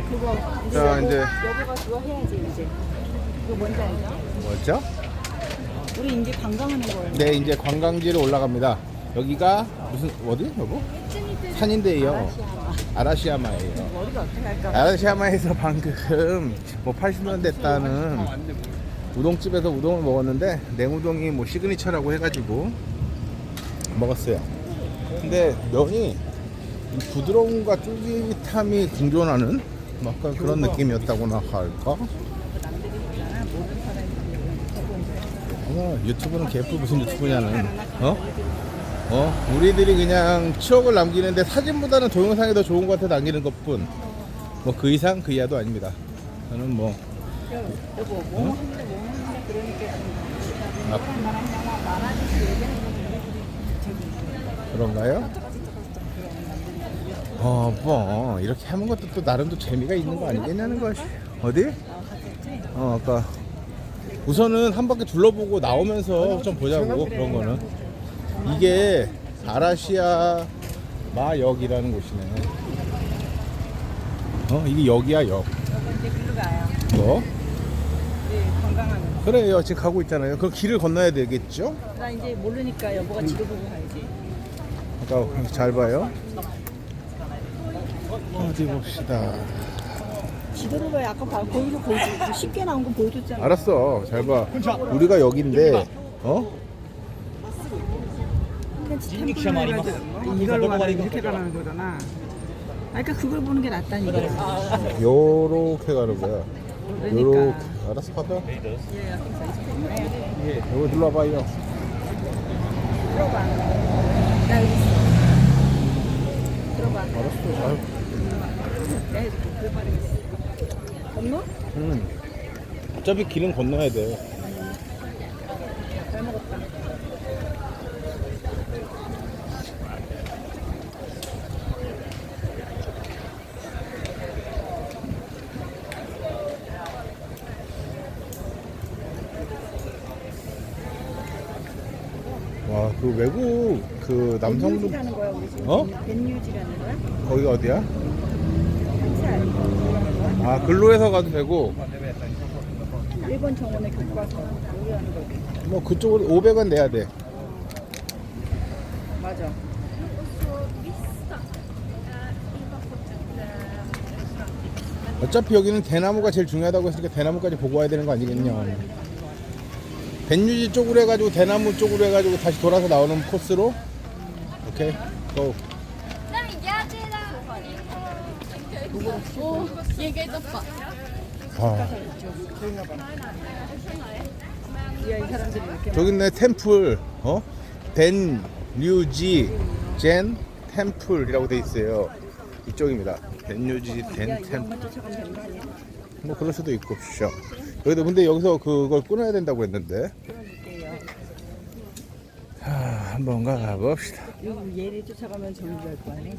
그거 자, 이제 여보가 그거 해야지 이제. 그거 뭔지 알죠? 뭐죠? 우리 이제 관광하는 거예요. 네, 이제 관광지로 올라갑니다. 여기가 무슨 어디 여보? 산인데요. 아라시아마. 아라시야마예요. 머리가 어떻게 할까? 아라시야마에서 방금 뭐 80년 됐다는 우동집에서 우동을 먹었는데 냉우동이 뭐 시그니처라고 해가지고 먹었어요. 근데 면이 이 부드러움과 쫄깃함이 공존하는 뭐 약간 그런 느낌이었다고나 할까? 어머 유튜브는 개뿔 무슨 유튜브냐는 어? 어? 우리들이 그냥 추억을 남기는데 사진보다는 동영상이 더 좋은 것 같아 남기는 것뿐 뭐 그 이상 그 이하도 아닙니다 저는 뭐 여보, 그러니까 아, 그런가요? 어, 뭐 이렇게 하는 것도 또 나름 또 재미가 있는 거 아니겠냐는 것이 어디? 어, 아까 우선은 한 바퀴 둘러보고 나오면서 좀 보자고 그런 거는 이게 아라시아 마역이라는 곳이네. 어, 이게 역이야 역. 이제 글로 가요. 뭐? 네, 관광하는. 그래요. 지금 가고 있잖아요. 그 길을 건너야 되겠죠? 나 이제 모르니까 여보가 지도 보고 가야지. 아까 잘 봐요. 어디 봅시다. 지도로 봐야 아까 봐 거기서 보여줘. 쉽게 나온 거 보여줬잖아. 알았어. 잘 봐. 우리가 여기인데, 어? 이걸로 가면 이렇게 가는 거잖아. 아, 그러니까 그걸 보는 게 낫다니까. 요렇게 가는 거야. 그러니까. 요렇게. 알았어, 받아. 여기 눌러봐요. 들어봐. 나 여기 있어. 들어봐. 알았어. 아유. 건너? 음. 어차피 길은 건너야 돼. 잘 먹었다. 와, 그 외국 그 남성분 벤유지라는 거야 우리 지금. 어? 벤유지라는 거야? 거기가 어디야? 같이 알고 그러는 거야? 아, 글로 해서 가도 되고 일본 정원에 교과서 요리하는 거. 뭐 그쪽으로 500원 내야 돼. 맞아. 어차피 여기는 대나무가 제일 중요하다고 했으니까 대나무까지 보고 와야 되는 거 아니겠냐. 백유지 쪽으로 해가지고 대나무 쪽으로 해가지고 다시 돌아서 나오는 코스로. 오케이, 고. 오, 얘기해줬다. 아. 저기 내 템플 어? 벤 류지 젠 템플이라고 돼 있어요. 이쪽입니다. 벤 류지 젠 템플. 뭐 그럴 수도 있고. 쇼. 그래도 근데 여기서 그걸 끊어야 된다고 했는데. 하, 한번 가봅시다. 얘를 쫓아가면 저기 갈거 아니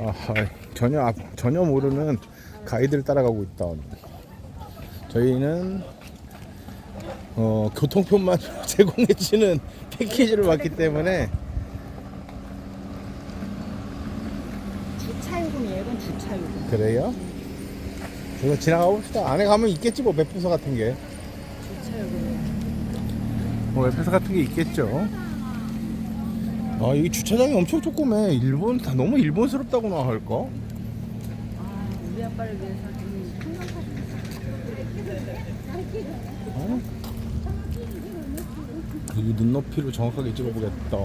아하, 전혀 앞- 전혀 모르는 가이드를 따라가고 있다. 저희는 어, 교통편만 제공해주는 패키지를 받기 때문에 주차요금이에요. 이건 주차요금. 그래요. 이거 지나가 봅시다. 안에 가면 있겠지 뭐 맵부서 같은 게. 주차요금. 뭐 맵부서 같은 게 있겠죠. 아 여기 주차장이 엄청 조그매. 일본 다 너무 일본스럽다고나 할까? 아 우리 아빠를 위해서 좀 어? 이 눈높이로 정확하게 찍어보겠다.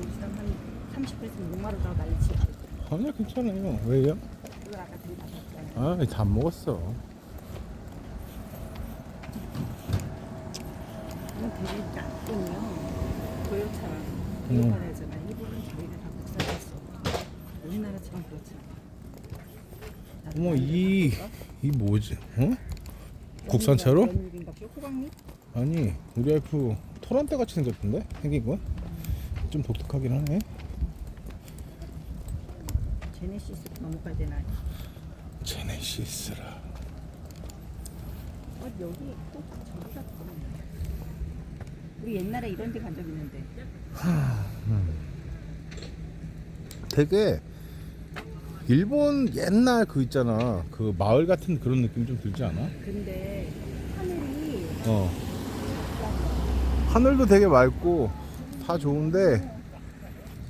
여기서 한 30분에서 6만 원더 날리지. 아니야 괜찮아요. 왜요? 그걸 아까 들이 받았잖 아. 아, 다안 먹었어. 되게 낮군요. 고요차랑 음. 일본이잖아. 일본은 저희가 다 국산했어. 우리나라처럼 그렇지 않아. 어머 이, 이 뭐지? 어? 국산차로? 호박잎? 아니 우리 와이프 토란대 같이 생겼던데 생긴 건? 좀 독특하긴 하네. 제네시스 넘어가야 되나? 제네시스라. 어, 여기 또 저기가 우리 옛날에 이런 데 간 적 있는데. 되게 일본 옛날 그 있잖아 그 마을 같은 그런 느낌 좀 들지 않아? 근데 하늘이 어 하늘도 되게 맑고 다 좋은데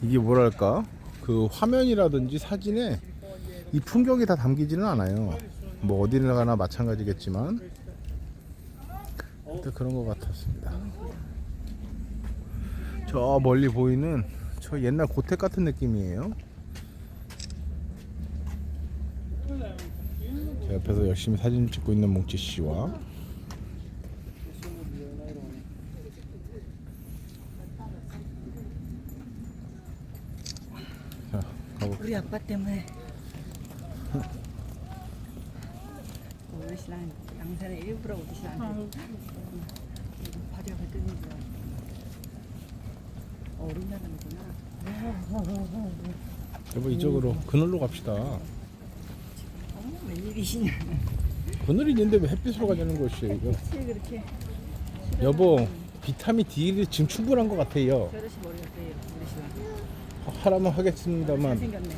이게 뭐랄까 그 화면이라든지 사진에 이 풍경이 다 담기지는 않아요 뭐 어디를 가나 마찬가지겠지만 그런 것 같았습니다 저 멀리 보이는 저 옛날 고택 같은 느낌이에요 제 옆에서 열심히 사진 찍고 있는 몽치 씨와 자. 우리 아빠 때문에. 양산에 일부러 우리 신랑 발효가 뜨는 줄 알았어. 어, 나가는구나. 여보 이쪽으로 그늘로 갑시다. 어, 웬일이시냐. 그늘이 있는데 왜 햇빛으로 가자는 것이에요 이거. 혹시 그렇게 여보 비타민 D를 지금 충분한 것 같아요. 저릇이 머리 같아요, 우리 신랑. 하라면 하겠습니다만 잘생겼네.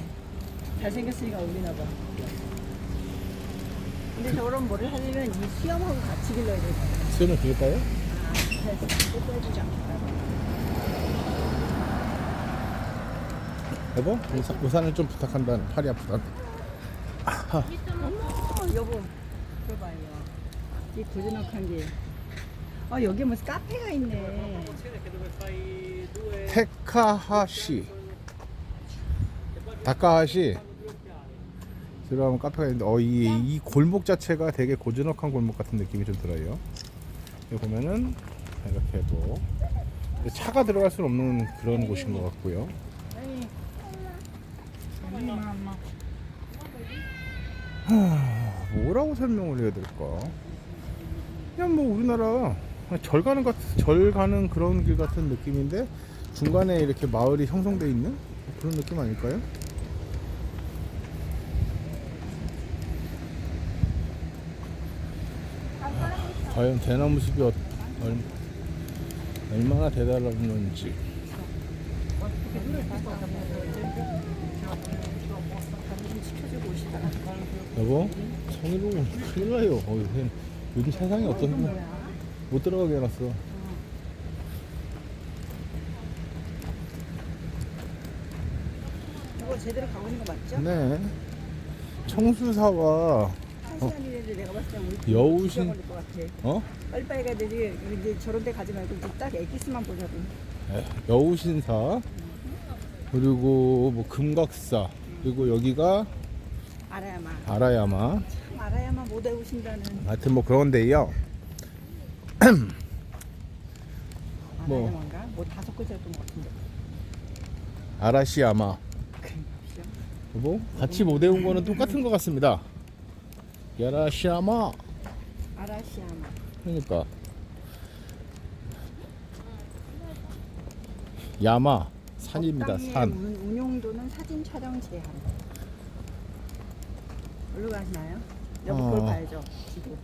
잘생겼으니까 어울리나 봐. 근데 저런 머리를 하려면 이 수염하고 같이 길러야 돼. 수연을 빌까요? 아, 그래서 뽀뽀해주지 않겠다. 여보 우산, 우산을 좀 부탁한다. 팔이 아프다. 어머, 여보. 그거 봐요. 이 고즈넉한 게. 아, 여기 무슨 카페가 있네. 테카하시 다카하시 들어가면 카페가 있는데 어, 이, 이 골목 자체가 되게 고즈넉한 골목 같은 느낌이 좀 들어요. 여기 보면은 이렇게 근데 차가 들어갈 수는 없는 그런 곳인 것 같고요. 하, 뭐라고 설명을 해야 될까? 그냥 뭐 우리나라 절 가는 같, 절 가는 그런 길 같은 느낌인데 중간에 이렇게 마을이 형성돼 있는 그런 느낌 아닐까요? 과연 대나무 숲이 어, 얼, 얼마나 지켜주고 오시다가. 여보 성희로 큰일 나요 어, 요즘 세상이 어떤 못 들어가게 해놨어 이거 제대로 가고 있는 거 맞죠? 네 청수사와 한 시간이라도 내가 봤을 때 우리 어. 여우신- 것 같아. 어? 빨리빨리 가야 되지. 이제 저런 데 가지 말고 이제 딱 엑기스만 보자고. 네, 여우신사 그리고 뭐 금각사 그리고 여기가 알아야만. 아라야마 참 알아야만 못 외우신다는. 하여튼 뭐 그런 데요 뭐. 알아야만가? 뭐 다섯 글자였던 것 같은데. 아라시야마 여보 같이 못 외운 거는 똑같은 것 같습니다 야라시야마 아라시야마. 그러니까 야마 산입니다 적당히 산 운- 운용도는 사진 촬영 제한. 어디로 가시나요? 여기 그걸 어. 봐야죠. 지도.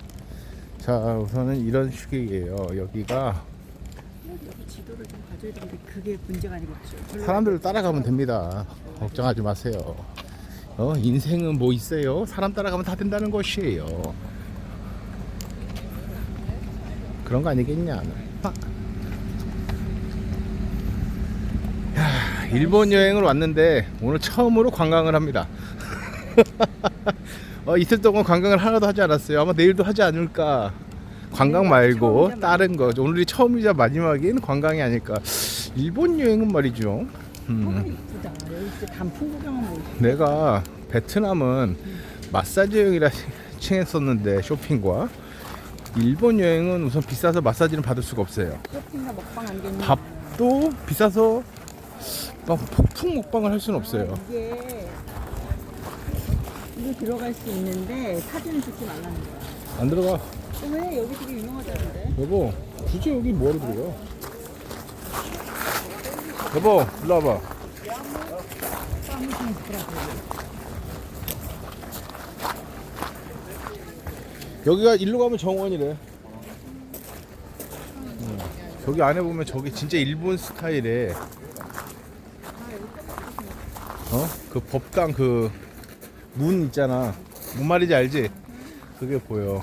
자 우선은 이런 식이에요 여기가 여기 지도를 좀 가져야 되는데 그게 문제가 아니겠죠. 별로 사람들 따라가면 됩니다. 걱정하지 마세요. 어, 인생은 뭐 있어요? 사람 따라가면 다 된다는 것이에요. 그런 거 아니겠냐? 아. 야, 일본 여행을 왔는데 오늘 처음으로 관광을 합니다. 어, 이틀 동안 관광을 하나도 하지 않았어요. 아마 내일도 하지 않을까. 관광 말고 다른 거. 오늘이 처음이자 마지막인 관광이 아닐까. 일본 여행은 말이죠. 음. 단풍 구경은 뭐 내가 베트남은 마사지 여행이라 칭했었는데 쇼핑과 일본 여행은 우선 비싸서 마사지는 받을 수가 없어요. 쇼핑과 먹방 안 되는 밥도 비싸서 막 폭풍 먹방을 할 수는 없어요. 이게 이거 들어갈 수 있는데 사진을 찍지 말라는 거야. 안 들어가. 어, 왜 여기 되게 유명하다는데? 여보, 굳이 여기 뭐하러 들어가? 여보, 일로 와봐. 여기가 일로 가면 정원이래. 음, 저기 안에 보면 저기 진짜 일본 스타일의 어? 그 법당 그 문 있잖아. 뭔 말인지 알지? 그게 보여.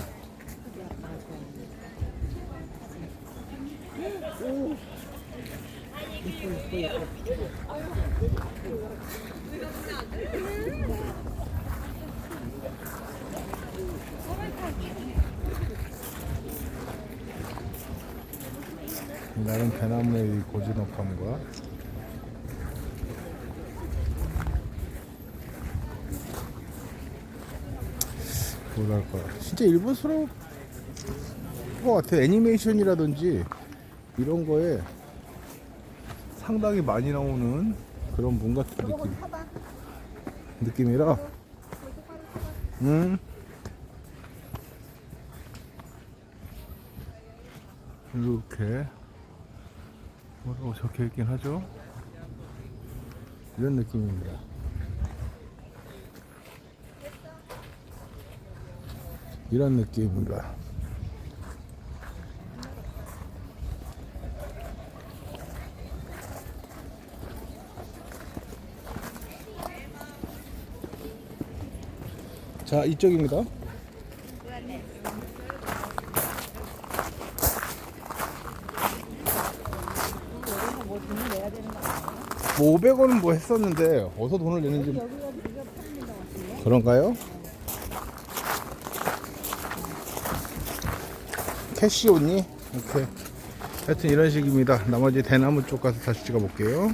나는 배나무의 이 고즈넉함과 뭐랄까. 진짜 일본스러운 것 같아. 애니메이션이라든지 이런 거에 상당히 많이 나오는 그런 문 같은 느낌. 느낌이라. 음 이렇게 뭐라고 적혀 있긴 하죠. 이런 느낌입니다. 이런 느낌입니다. 자 이쪽입니다 뭐 500원은 뭐 했었는데 어디서 돈을 내는지 그런가요? 캐시 온니? 오케이 하여튼 이런 식입니다 나머지 대나무 쪽 가서 다시 찍어 볼게요